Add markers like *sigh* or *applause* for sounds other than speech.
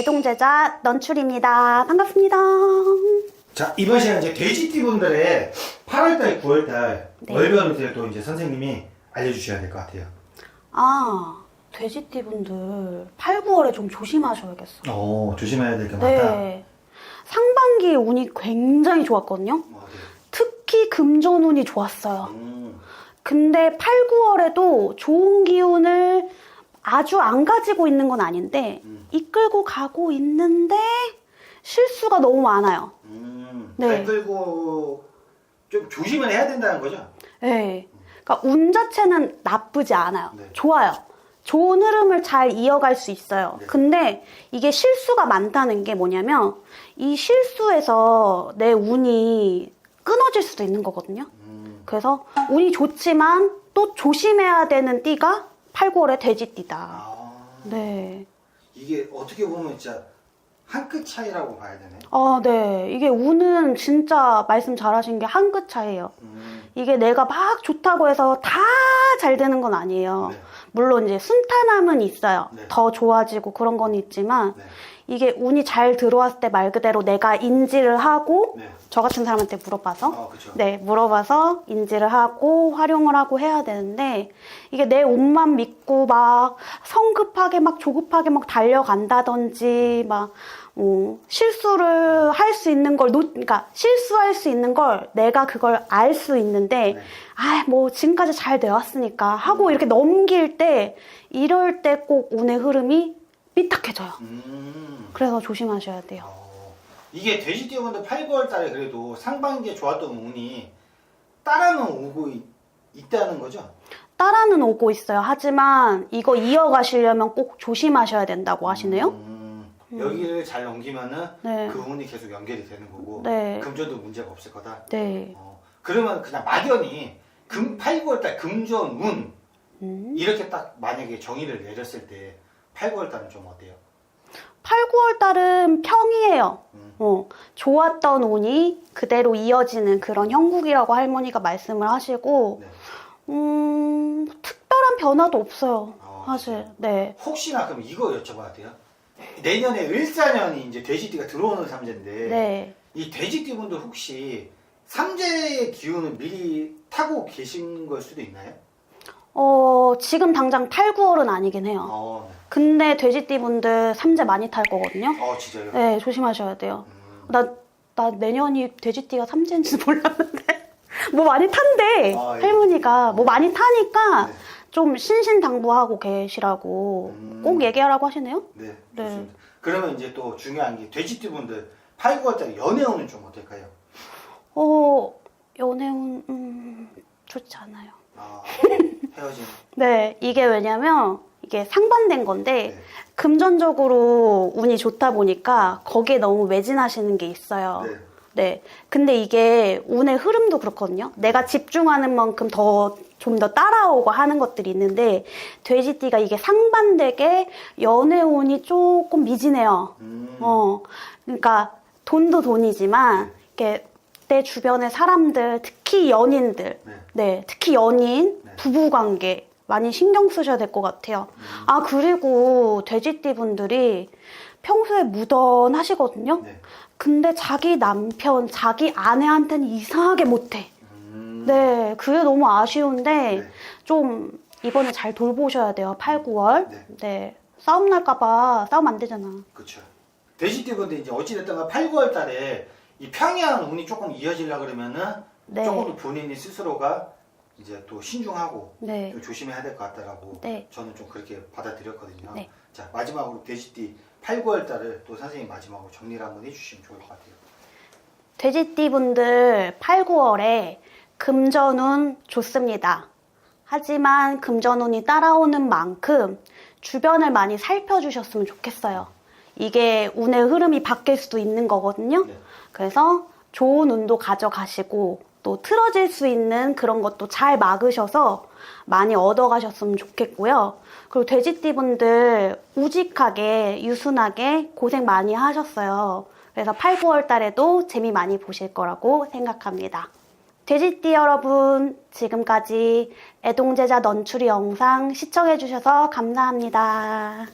애동제자 넌출입니다. 반갑습니다. 자 이번 시간 이제 돼지띠 분들의 8월달, 9월달 네. 월변을 또 이제 선생님이 알려주셔야 될 것 같아요. 아, 돼지띠 분들 8, 9월에 좀 조심하셔야겠어요. 오 조심해야 될 게 많다. 네. 상반기 운이 굉장히 좋았거든요. 어, 네. 특히 금전운이 좋았어요. 음, 근데 8, 9월에도 좋은 기운을 아주 안 가지고 있는 건 아닌데 음. 이끌고 가고 있는데 실수가 너무 많아요. 음, 네. 발 끌고 좀 조심을 해야 된다는 거죠. 네. 그러니까 운 자체는 나쁘지 않아요. 네. 좋아요. 좋은 흐름을 잘 이어갈 수 있어요. 네. 근데 이게 실수가 많다는 게 뭐냐면 이 실수에서 내 운이 끊어질 수도 있는 거거든요. 음, 그래서 운이 좋지만 또 조심해야 되는 띠가 8, 9월의 돼지띠다. 아, 네. 이게 어떻게 보면 진짜 한 끗 차이라고 봐야 되네. 아, 네. 이게 운은 진짜 말씀 잘하신 게 한 끗 차이에요. 음, 이게 내가 막 좋다고 해서 다 잘 되는 건 아니에요. 네. 물론 이제 순탄함은 있어요. 네. 더 좋아지고 그런 건 있지만 네, 이게 운이 잘 들어왔을 때 말 그대로 내가 인지를 하고 네. 저 같은 사람한테 물어봐서 어, 그렇죠. 네, 물어봐서 인지를 하고 활용을 하고 해야 되는데 이게 내 옷만 믿고 막 성급하게 막 조급하게 막 달려간다든지 막 어, 실수를 할 수 있는 걸 놓, 그러니까 실수할 수 있는 걸 내가 그걸 알 수 있는데 네. 아, 뭐 지금까지 잘 되었으니까 하고 이렇게 넘길 때 이럴 때 꼭 운의 흐름이 삐딱해져요. 음. 그래서 조심하셔야 돼요. 어, 이게 돼지띠 분들 8, 9월 달에 그래도 상반기에 좋았던 운이 따라는 오고 있, 있다는 거죠? 따라는 오고 있어요. 하지만 이거 이어가시려면 꼭 조심하셔야 된다고 하시네요. 음, 여기를 잘 넘기면은 네. 그 운이 계속 연결이 되는 거고 네. 금전도 문제가 없을 거다. 네. 어, 그러면 그냥 막연히 금 8, 9월 달 금전 운 음. 이렇게 딱 만약에 정의를 내렸을 때 8, 9월 달은 좀 어때요? 8, 9월 달은 평이에요. 음. 어, 좋았던 운이 그대로 이어지는 그런 형국이라고 할머니가 말씀을 하시고, 네. 음, 특별한 변화도 없어요. 어, 사실. 네. 혹시나 그럼 이거 여쭤봐도 돼요? 내년에 을사년이 이제 돼지띠가 들어오는 삼재인데 네. 이 돼지띠 분들 혹시 삼재의 기운을 미리 타고 계신 걸 수도 있나요? 어, 지금 당장 8, 9월은 아니긴 해요. 어, 네. 근데 돼지띠 분들 삼재 많이 탈 거거든요. 어 진짜요? 네, 조심하셔야 돼요. 음. 나, 나 내년이 돼지띠가 삼재인지 *laughs* 몰랐는데. 뭐 많이 탄대. 아, 예. 할머니가. 뭐 많이 타니까 네. 좀 신신당부하고 계시라고 음. 꼭 얘기하라고 하시네요. 네, 네. 좋습니다. 그러면 이제 또 중요한 게 돼지띠 분들 8, 9월달에 연애운은 좀 어떨까요? 어, 연애운, 음, 좋지 않아요. 아, *laughs* 헤어진. 네, 이게 왜냐면 이게 상반된 건데 네. 금전적으로 운이 좋다 보니까 거기에 너무 매진하시는 게 있어요. 네. 네. 근데 이게 운의 흐름도 그렇거든요. 내가 집중하는 만큼 더, 좀 더 따라오고 하는 것들이 있는데, 돼지띠가 이게 상반되게 연애 운이 조금 미진해요. 음. 어. 그러니까 돈도 돈이지만, 이게 내 주변의 사람들, 특히 연인들, 네. 네. 특히 연인, 네. 부부 관계, 많이 신경 쓰셔야 될 것 같아요. 음. 아, 그리고 돼지띠 분들이 평소에 무던하시거든요. 네. 근데 자기 남편, 자기 아내한테는 이상하게 못해. 음. 네, 그게 너무 아쉬운데, 네. 좀 이번에 잘 돌보셔야 돼요, 8, 9월. 네. 네. 싸움 날까봐 싸움 안 되잖아. 그렇죠. 돼지띠 분들 이제 어찌됐든 8, 9월 달에 이 평이한 운이 조금 이어지려 그러면은 네. 조금 더 본인이 스스로가 이제 또 신중하고 네. 좀 조심해야 될 것 같다라고 네. 저는 좀 그렇게 받아들였거든요. 네. 자 마지막으로 돼지띠 8, 9월 달을 또 선생님 마지막으로 정리를 한번 해주시면 좋을 것 같아요. 돼지띠 분들 8, 9월에 금전운 좋습니다. 하지만 금전운이 따라오는 만큼 주변을 많이 살펴주셨으면 좋겠어요. 이게 운의 흐름이 바뀔 수도 있는 거거든요. 네. 그래서 좋은 운도 가져가시고 또 틀어질 수 있는 그런 것도 잘 막으셔서 많이 얻어가셨으면 좋겠고요. 그리고 돼지띠 분들 우직하게 유순하게 고생 많이 하셨어요. 그래서 8, 9월 달에도 재미 많이 보실 거라고 생각합니다. 돼지띠 여러분, 지금까지 애동제자 넌추리 영상 시청해주셔서 감사합니다.